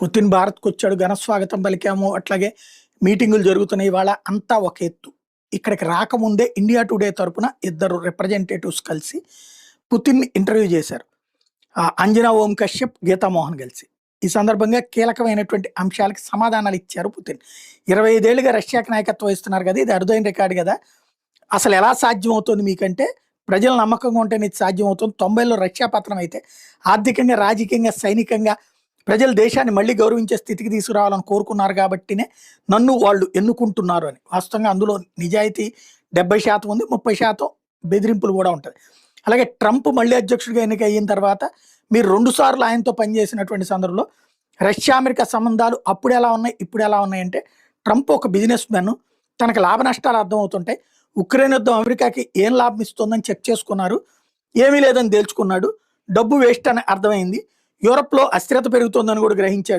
Putin భారత్కు వచ్చాడు ఘన స్వాగతం పలికాము. అట్లాగే మీటింగులు జరుగుతున్నాయి. ఇవాళ అంతా ఒక ఎత్తు. ఇక్కడికి రాకముందే ఇండియా టుడే తరపున ఇద్దరు రిప్రజెంటేటివ్స్ కలిసి పుతిన్ ఇంటర్వ్యూ చేశారు. అంజనా ఓం కశ్యప్ గీతామోహన్ కలిసి. ఈ సందర్భంగా కీలకమైనటువంటి అంశాలకి సమాధానాలు ఇచ్చారు పుతిన్. ఇరవై ఐదేళ్ళుగా రష్యాకి నాయకత్వం ఇస్తున్నారు కదా ఇది అరుదైన రికార్డు కదా. అసలు ఎలా సాధ్యం అవుతుంది మీకంటే? ప్రజల నమ్మకంగా ఉంటేనే ఇది సాధ్యం అవుతుంది తొంభైలో రష్యా పత్రం అయితే ఆర్థికంగా రాజకీయంగా సైనికంగా ప్రజలు దేశాన్ని మళ్ళీ గౌరవించే స్థితికి తీసుకురావాలని కోరుకున్నారు కాబట్టినే నన్ను వాళ్ళు ఎన్నుకుంటున్నారు అని. వాస్తవంగా అందులో నిజాయితీ డెబ్బై శాతం ఉంది ముప్పై శాతం బెదిరింపులు కూడా ఉంటుంది అలాగే ట్రంప్ మళ్ళీ అధ్యక్షుడిగా ఎన్నిక అయిన తర్వాత మీరు రెండు సార్లు ఆయనతో పనిచేసినటువంటి సందర్భంలో రష్యా అమెరికా సంబంధాలు అప్పుడు ఎలా ఉన్నాయి ఇప్పుడు ఎలా ఉన్నాయంటే ట్రంప్ ఒక బిజినెస్ మ్యాన్ తనకు లాభ నష్టాలు అర్థమవుతుంటాయి. ఉక్రెయిన్ యుద్ధం అమెరికాకి ఏం లాభం ఇస్తుందని చెక్ చేసుకున్నారు ఏమీ లేదని తేల్చుకున్నాడు డబ్బు వేస్ట్ అని అర్థమైంది. యూరప్లో అస్థిరత పెరుగుతోందని కూడా గ్రహించాడు.